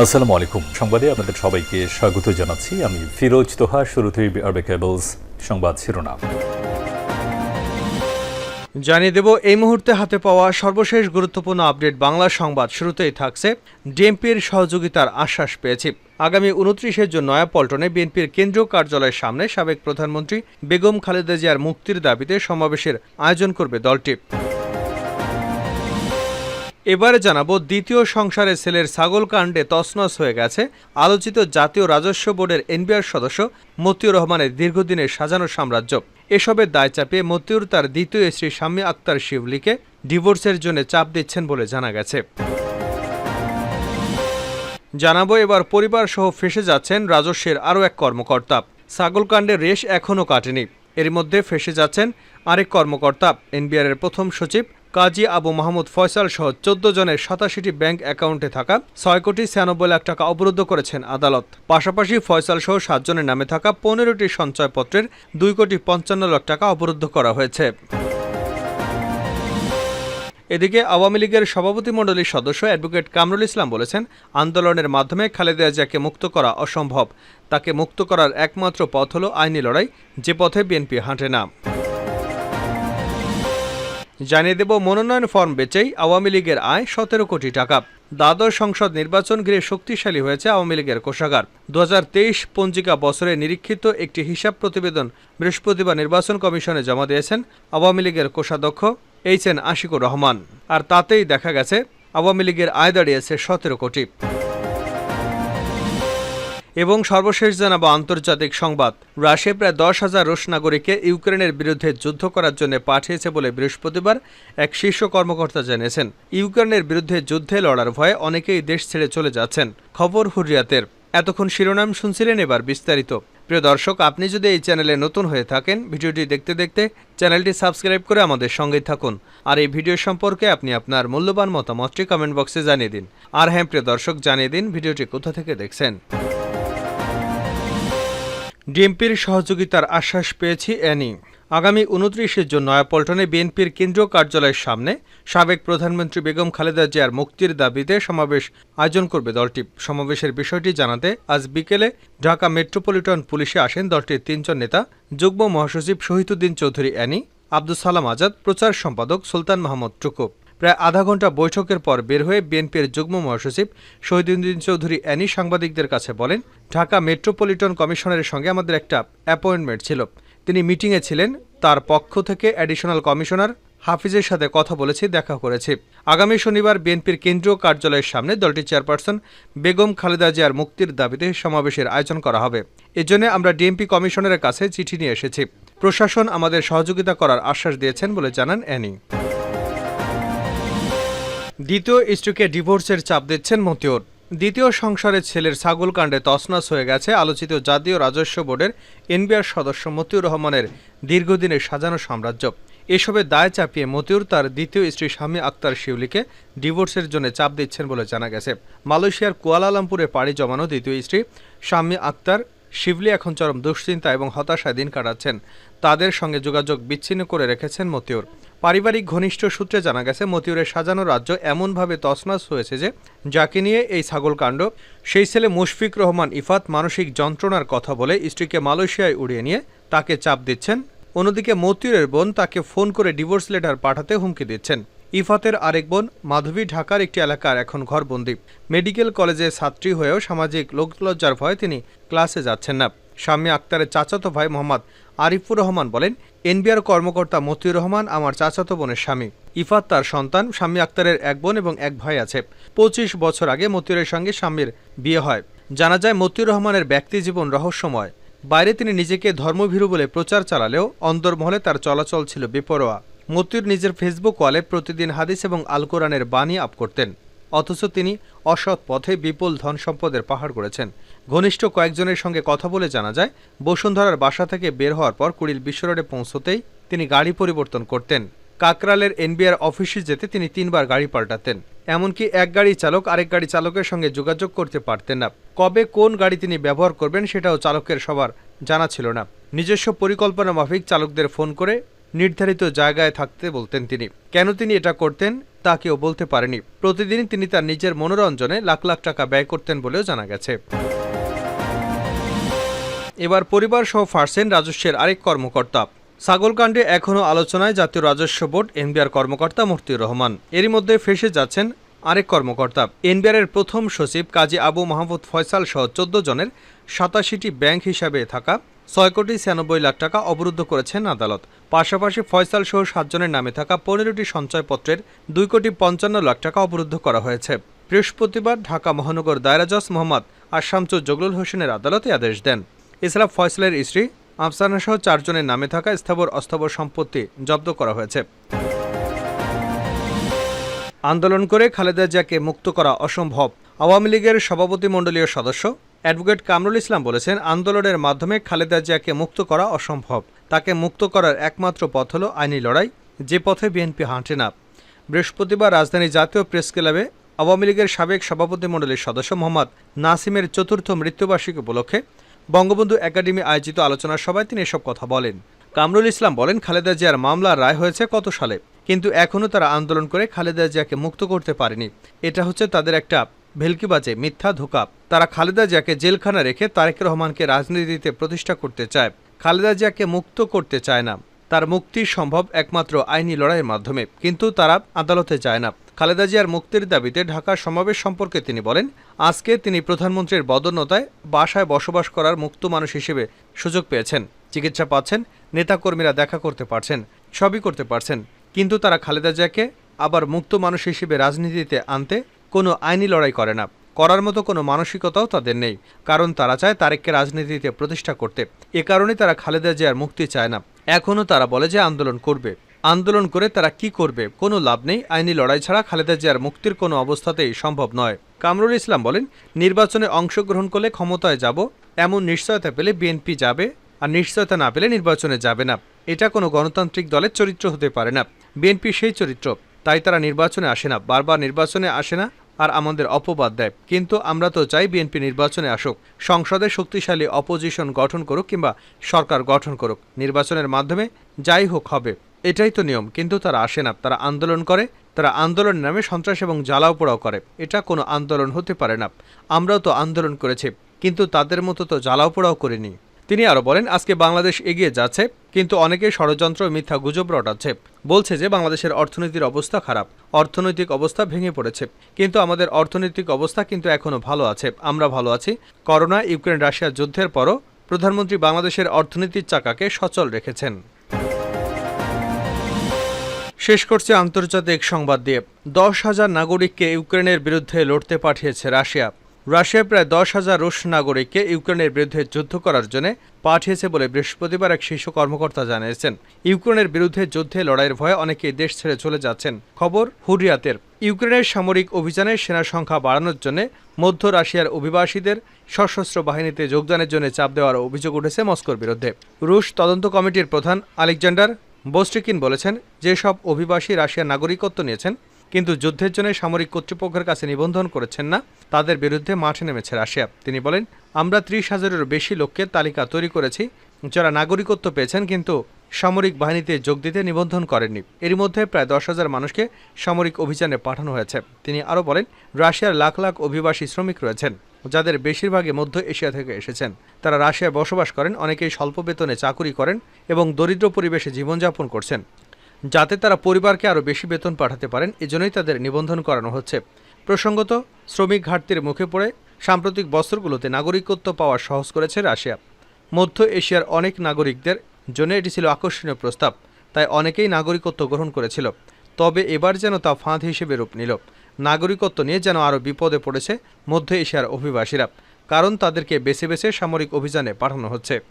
আসসালামু আলাইকুম। সংবাদে আপনাদের সবাইকে স্বাগত জানাচ্ছি। আমি ফিরোজ তোহা, শুরুতেই আরবে কেবলস সংবাদ শিরোনাম। জানিয়ে দেব, এই মুহূর্তে হাতে পাওয়া সর্বশেষ গুরুত্বপূর্ণ আপডেট বাংলা সংবাদ শুরুতেই থাকছে। ডিএমপির সহযোগিতার আশ্বাস পেয়েছি। আগামী উনত্রিশের জন্য নয়াপল্টনে বিএনপির কেন্দ্রীয় কার্যালয়ের সামনে সাবেক প্রধানমন্ত্রী বেগম খালেদা জিয়ার মুক্তির দাবিতে সমাবেশের আয়োজন করবে দলটি। এবারে জানাব দ্বিতীয় সংসারে ছেলের ছাগল কাণ্ডে তছনছ হয়ে গেছে আলোচিত জাতীয় রাজস্ব বোর্ডের এনবিআর সদস্য মতিউর রহমানের দীর্ঘদিনের সাজানো সাম্রাজ্য। এসবের দায় চাপিয়ে মতিউর তার দ্বিতীয় স্ত্রী শাম্মী আক্তার শিবলিকে ডিভোর্সের জন্য চাপ দিচ্ছেন বলে জানা গেছে। জানাব এবার পরিবার সহ ফেসে যাচ্ছেন রাজস্বের আরও এক কর্মকর্তা। ছাগলকাণ্ডের রেশ এখনও কাটেনি। এর মধ্যে ফেসে যাচ্ছেন আরেক কর্মকর্তা। এনবিআর এর প্রথম সচিব কাজী আবু মাহমুদ ফয়সাল সহ চোদ্দ জনের সাতাশিটি ব্যাংক অ্যাকাউন্টে থাকা ছয় কোটি ছিয়ানব্বই লাখ টাকা অবরুদ্ধ করেছেন আদালত। পাশাপাশি ফয়সাল সহ সাতজনের নামে থাকা পনেরোটি সঞ্চয়পত্রের দুই কোটি পঞ্চান্ন লাখ টাকা অবরুদ্ধ করা হয়েছে। এদিকে আওয়ামী লীগের সভাপতিমণ্ডলীর সদস্য অ্যাডভোকেট কামরুল ইসলাম বলেছেন, আন্দোলনের মাধ্যমে খালেদা জিয়াকে মুক্ত করা অসম্ভব। তাকে মুক্ত করার একমাত্র পথ হল আইনি লড়াই, যে পথে বিএনপি হাঁটে না। জানিয়ে দেব মনোনয়ন ফর্ম বেচেই আওয়ামী লীগের আয় সতেরো কোটি টাকা। দ্বাদশ সংসদ নির্বাচন ঘিরে শক্তিশালী হয়েছে আওয়ামী লীগের কোষাগার। দু হাজার তেইশ পঞ্জিকা বছরে নিরীক্ষিত একটি হিসাব প্রতিবেদন বৃহস্পতিবার নির্বাচন কমিশনে জমা দিয়েছেন আওয়ামী লীগের কোষাধ্যক্ষ এইচ এন আশিকুর রহমান। আর তাতেই দেখা গেছে, আওয়ামী লীগের আয় দাঁড়িয়েছে সতেরো কোটি। এবং সর্বশেষ জানাব আন্তর্জাতিক সংবাদ। রাশিয়া প্রায় দশ হাজার রুশ নাগরিককে ইউক্রেনের বিরুদ্ধে যুদ্ধ করার জন্য পাঠিয়েছে বলে বৃহস্পতিবার এক শীর্ষ কর্মকর্তা জানিয়েছেন। ইউক্রেনের বিরুদ্ধে যুদ্ধে লড়ার ভয়ে অনেকেই দেশ ছেড়ে চলে যাচ্ছেন, খবর হুরিয়াতের। এতক্ষণ শিরোনাম শুনছিলেন এবার বিস্তারিত। প্রিয় দর্শক, আপনি যদি এই চ্যানেলে নতুন হয়ে থাকেন, ভিডিওটি দেখতে দেখতে চ্যানেলটি সাবস্ক্রাইব করে আমাদের সঙ্গেই থাকুন। আর এই ভিডিও সম্পর্কে আপনি আপনার মূল্যবান মতামতটি কমেন্ট বক্সে জানিয়ে দিন। আর হ্যাঁ প্রিয় দর্শক, জানিয়ে দিন ভিডিওটি কোথা থেকে দেখছেন। ডিএমপির সহযোগিতার আশ্বাস পেয়েছি অ্যানি আগামী উনত্রিশের জন্য নয়াপল্টনে বিএনপির কেন্দ্রীয় কার্যালয়ের সামনে সাবেক প্রধানমন্ত্রী বেগম খালেদা জিয়ার মুক্তির দাবিতে সমাবেশ আয়োজন করবে দলটি। সমাবেশের বিষয়টি জানাতে আজ বিকেলে ঢাকা মেট্রোপলিটন পুলিশে আসেন দলটির তিনজন নেতা, যুগ্ম মহাসচিব শহীদুদ্দিন চৌধুরী অ্যানি আব্দুল সালাম আজাদ, প্রচার সম্পাদক সুলতান মাহমুদ টুকু। প্রায় আধা ঘণ্টা বৈঠকের পর বের হয়ে বিএনপির যুগ্ম মহাসচিব শহীদুদ্দিন চৌধুরী অ্যানি সাংবাদিকদের কাছে বলেন, ঢাকা মেট্রোপলিটন কমিশনারের সঙ্গে আমাদের একটা অ্যাপয়েন্টমেন্ট ছিল। তিনি মিটিংয়ে ছিলেন, তার পক্ষ থেকে অ্যাডিশনাল কমিশনার হাফিজের সাথে কথা বলেছি, দেখা করেছি। আগামী শনিবার বিএনপির কেন্দ্রীয় কার্যালয়ের সামনে দলটির চেয়ারপারসন বেগম খালেদা জিয়ার মুক্তির দাবিতে সমাবেশের আয়োজন করা হবে। এজন্য আমরা ডিএমপি কমিশনারের কাছে চিঠি নিয়ে এসেছি। প্রশাসন আমাদের সহযোগিতা করার আশ্বাস দিয়েছেন বলে জানান অ্যানি। দ্বিতীয় স্ত্রীকে ডিভোর্সের চাপ দিচ্ছেন মতিউর। দ্বিতীয় সংসারের ছেলের ছাগল কাণ্ডে তছনছ হয়ে গেছে আলোচিত জাতীয় রাজস্ব বোর্ডের এনবিআর সদস্য মতিউর রহমানের দীর্ঘদিনের সাজানো সাম্রাজ্য। এসবের দায় চাপিয়ে মতিউর তার দ্বিতীয় স্ত্রী স্বামী আক্তার শিউলিকে ডিভোর্সের জন্য চাপ দিচ্ছেন বলে জানা গেছে। মালয়েশিয়ার কুয়ালালামপুরে পাড়ি জমানো দ্বিতীয় স্ত্রী স্বামী আক্তার শিবলি এখন চরম দুশ্চিন্তা এবং হতাশায় দিন কাটাচ্ছেন। তাদের সঙ্গে যোগাযোগ বিচ্ছিন্ন করে রেখেছেন মতিউর। পারিবারিক ঘনিষ্ঠ সূত্রে জানা গেছে, মতিউরের সাজানো রাজ্য এমনভাবে তছনছ হয়েছে যে, যাকে নিয়ে এই ছাগল কাণ্ড, সেই ছেলে মুশফিক রহমান ইফাত মানসিক যন্ত্রণার কথা বলে স্ত্রীকে মালয়েশিয়ায় উড়িয়ে নিয়ে তাকে চাপ দিচ্ছেন। অন্যদিকে মতিউরের বোন তাকে ফোন করে ডিভোর্স লেটার পাঠাতে হুমকি দিচ্ছেন। ইফাতের আরেক বোন মাধবী ঢাকার একটি এলাকার এখন ঘরবন্দি। মেডিকেল কলেজে ছাত্রী হয়েও সামাজিক লোকলজ্জার ভয়ে তিনি ক্লাসে যাচ্ছেন না। স্বামী আক্তারের চাচাতো ভাই মোহাম্মদ আরিফুর রহমান বলেন এনবিআর কর্মকর্তা মতিউর রহমান আমার চাচাতো বোনের স্বামী। ইফাত তার সন্তান, স্বামী আক্তারের এক বোন এবং এক ভাই আছে। পঁচিশ বছর আগে মতিউরের সঙ্গে স্বামীর বিয়ে হয়। জানা যায়, মতিউর রহমানের ব্যক্তি জীবন রহস্যময়। বাইরে তিনি নিজেকে ধর্মভীরু বলে প্রচার চালালেও অন্দরমহলে তার চলাচল ছিল বেপরোয়া। মতিউর নিজের ফেসবুক ওয়ালে প্রতিদিন হাদিস এবং আল কোরআনের বাণী আপ করতেন। অথচ তিনি অসৎ পথে বিপুল ধন সম্পদের পাহাড় করেছেন। ঘনিষ্ঠ কয়েকজনের সঙ্গে কথা বলে জানা যায়, বসুন্ধরার বাসা থেকে বের হওয়ার পর কুড়িল বিশ্ব রোডে পৌঁছতেই তিনি গাড়ি পরিবর্তন করতেন। কাকরালের এনবিআর অফিসে যেতে তিনি তিনবার গাড়ি পাল্টাতেন। এমনকি এক গাড়ি চালক আরেক গাড়ি চালকের সঙ্গে যোগাযোগ করতে পারতেন না। কবে কোন গাড়ি তিনি ব্যবহার করবেন সেটাও চালকের সবার জানা ছিল না। নিজস্ব পরিকল্পনা মাফিক চালকদের ফোন করে নির্ধারিত জায়গায় থাকতে বলতেন তিনি। কেন তিনি এটা করতেন, তা কেউ বলতে পারেনি। প্রতিদিন তিনি তার নিজের মনোরঞ্জনে লাখ লাখ টাকা ব্যয় করতেন বলেও জানা গেছে। এবার পরিবার সহ ফারসেন রাজস্বের আরেক কর্মকর্তা। ছাগলকাণ্ডে এখনও আলোচনায় জাতীয় রাজস্ব বোর্ড, এনবিআর কর্মকর্তা মর্তিউর রহমান। এরই মধ্যে ফেসে যাচ্ছেন আরেক কর্মকর্তা। এনবিআরের প্রথম সচিব কাজী আবু মাহমুদ ফয়সাল সহ চোদ্দ জনের সাতাশিটি ব্যাংক হিসাবে থাকা ছয় কোটি ছিয়ানব্বই লাখ টাকা অবরুদ্ধ করেছেন আদালত। পাশাপাশি ফয়সাল সহ সাতজনের নামে থাকা পনেরোটি সঞ্চয়পত্রের দুই কোটি পঞ্চান্ন লাখ টাকা অবরুদ্ধ করা হয়েছে। বৃহস্পতিবার ঢাকা মহানগর দায়রা জজ মোহাম্মদ আশামচুর জগলুল হোসেনের আদালতে আদেশ দেন। এছাড়া ফয়সলের স্ত্রী আফসানা সহ চারজনের নামে থাকা স্থাবর অস্থাবর সম্পত্তি জব্দ করা হয়েছে। আন্দোলন করে খালেদা জিয়াকে মুক্ত করা অসম্ভব। আওয়ামী লীগের সভাপতি মণ্ডলীয় সদস্য অ্যাডভোকেট কামরুল ইসলাম বলেছেন, আন্দোলনের মাধ্যমে খালেদা জিয়াকে মুক্ত করা অসম্ভব। তাকে মুক্ত করার একমাত্র পথ হল আইনি লড়াই, যে পথে বিএনপি হাঁটে না। বৃহস্পতিবার রাজধানী জাতীয় প্রেস ক্লাবে আওয়ামী লীগের সাবেক সভাপতি মণ্ডলীর সদস্য মোহাম্মদ নাসিমের চতুর্থ মৃত্যুবার্ষিকী উপলক্ষে বঙ্গবন্ধু একাডেমি আয়োজিত আলোচনা সভায় তিনি এসব কথা বলেন। কামরুল ইসলাম বলেন, খালেদা জিয়ার মামলার রায় হয়েছে কত সালে, কিন্তু এখনও তারা আন্দোলন করে খালেদা জিয়াকে মুক্ত করতে পারেনি। এটা হচ্ছে তাদের একটা ভেলকিবাজে মিথ্যা ধোকা। তারা খালেদা জিয়াকে জেলখানা রেখে তারেক রহমানকে রাজনীতিতে প্রতিষ্ঠা করতে চায়। খালেদা জিয়াকে মুক্ত করতে চায় না। তার মুক্তি সম্ভব একমাত্র আইনি লড়াইয়ের মাধ্যমে। কিন্তু তারা আদালতে যায় না। খালেদা জিয়ার মুক্তির দাবিতে ঢাকার সমাবেশ সম্পর্কে তিনি বলেন, আজকে তিনি প্রধানমন্ত্রীর বদন্যতায় বাসায় বসবাস করার মুক্ত মানুষ হিসেবে সুযোগ পেয়েছেন। চিকিৎসা পাচ্ছেন, নেতাকর্মীরা দেখা করতে পারছেন, সবই করতে পারছেন। কিন্তু তারা খালেদা জিয়াকে আবার মুক্ত মানুষ হিসেবে রাজনীতিতে আনতে কোনো আইনি লড়াই করে না। করার মতো কোনো মানসিকতাও তাদের নেই। কারণ তারা চায় তারেককে রাজনীতিতে প্রতিষ্ঠা করতে। এ কারণে তারা খালেদা জিয়ার মুক্তি চায় না। এখনও তারা বলে যে আন্দোলন করবে। আন্দোলন করে তারা কি করবে, কোনো লাভ নেই। আইনি লড়াই ছাড়া খালেদা জিয়ার মুক্তির কোনো অবস্থাতেই সম্ভব নয়। কামরুল ইসলাম বলেন, নির্বাচনে অংশগ্রহণ করলে ক্ষমতায় যাব, এমন নিশ্চয়তা পেলে বিএনপি যাবে, আর নিশ্চয়তা না পেলে নির্বাচনে যাবে না। এটা কোনো গণতান্ত্রিক দলের চরিত্র হতে পারে না। বিএনপি সেই চরিত্র, তাই তারা নির্বাচনে আসে না, বারবার নির্বাচনে আসে না আর আমাদের অপবাদ দেয়। কিন্তু আমরা তো চাই বিএনপি নির্বাচনে আসুক, সংসদে শক্তিশালী অপোজিশন গঠন করুক কিংবা সরকার গঠন করুক। নির্বাচনের মাধ্যমে যাই হোক হবে। এটাই তো নিয়ম, কিন্তু তারা আসে না। তারা আন্দোলন করে, তারা আন্দোলনের নামে সন্ত্রাস এবং জ্বালাও পোড়াও করে। এটা কোনো আন্দোলন হতে পারে না। আমরাও তো আন্দোলন করেছি, কিন্তু তাদের মতো তো জ্বালাও পোড়াও করিনি। তিনি আরও বলেন, আজকে বাংলাদেশ এগিয়ে যাচ্ছে কিন্তু অনেকে ষড়যন্ত্র মিথ্যা গুজব রটাচ্ছে। বলছে যে বাংলাদেশের অর্থনীতির অবস্থা খারাপ। অর্থনৈতিক অবস্থা ভেঙে পড়েছে। কিন্তু আমাদের অর্থনৈতিক অবস্থা কিন্তু এখনও ভালো আছে। আমরা ভালো আছি। করোনা, ইউক্রেন, রাশিয়া যুদ্ধের পরও প্রধানমন্ত্রী বাংলাদেশের অর্থনীতির চাকাকে সচল রেখেছেন। শেষ করছে আন্তর্জাতিক সংবাদ দিয়ে। দশ হাজার নাগরিককে ইউক্রেনের বিরুদ্ধে লড়তে পাঠিয়েছে রাশিয়া। রাশিয়া প্রায় দশ হাজার রুশ নাগরিককে ইউক্রেনের বিরুদ্ধে যুদ্ধ করার জন্য পাঠিয়েছে বলে বৃহস্পতিবার এক শীর্ষ কর্মকর্তা জানিয়েছেন। ইউক্রেনের বিরুদ্ধে যুদ্ধে লড়াইয়ের ভয়ে অনেকেই দেশ ছেড়ে চলে যাচ্ছেন। খবর, হুরিয়াতের। ইউক্রেনের সামরিক অভিযানে সেনা সংখ্যা বাড়ানোর জন্য মধ্য রাশিয়ার অভিবাসীদের সশস্ত্র বাহিনীতে যোগদানের জন্য চাপ দেওয়ার অভিযোগ উঠেছে মস্কোর বিরুদ্ধে। রুশ তদন্ত কমিটির প্রধান আলেকজান্ডার বোস্টিকিন বলেছেন, যেসব অভিবাসী রাশিয়ার নাগরিকত্ব নিয়েছেন কিন্তু যুদ্ধের জন্য সামরিক কর্তৃপক্ষের কাছে নিবন্ধন করেছেন না। তাদের বিরুদ্ধে মাঠে নেমেছে রাশিয়া। তিনি বলেন, আমরা ত্রিশ হাজারেরও বেশি লোককে তালিকা তৈরি করেছি, যারা নাগরিকত্ব পেয়েছেন কিন্তু সামরিক বাহিনীতে যোগ দিতে নিবন্ধন করেননি। এর মধ্যে প্রায় দশ হাজার মানুষকে সামরিক অভিযানে পাঠানো হয়েছে। তিনি আরও বলেন, রাশিয়ার লাখ লাখ অভিবাসী শ্রমিক রয়েছেন, যাদের বেশিরভাগই মধ্য এশিয়া থেকে এসেছেন। তারা রাশিয়ায় বসবাস করেন, অনেকেই স্বল্প বেতনে চাকুরি করেন এবং দরিদ্র পরিবেশে জীবনযাপন করছেন। যাতে তারা পরিবারকে আরও বেশি বেতন পাঠাতে পারেন, এজন্যই তাদের নিবন্ধন করানো হচ্ছে। প্রসঙ্গত, শ্রমিক ঘাটতির মুখে পড়ে সাম্প্রতিক বছরগুলোতে নাগরিকত্ব পাওয়া সহজ করেছে রাশিয়া। মধ্য এশিয়ার অনেক নাগরিকদের জন্য এটি ছিল আকর্ষণীয় প্রস্তাব, তাই অনেকেই নাগরিকত্ব গ্রহণ করেছিল। তবে এবার যেন তা ফাঁদ হিসেবে রূপ নিল। নাগরিকত্ব নিয়ে যেন আরও বিপদে পড়েছে মধ্য এশিয়ার অভিবাসীরা, কারণ তাদেরকে বেছে বেছে সামরিক অভিযানে পাঠানো হচ্ছে।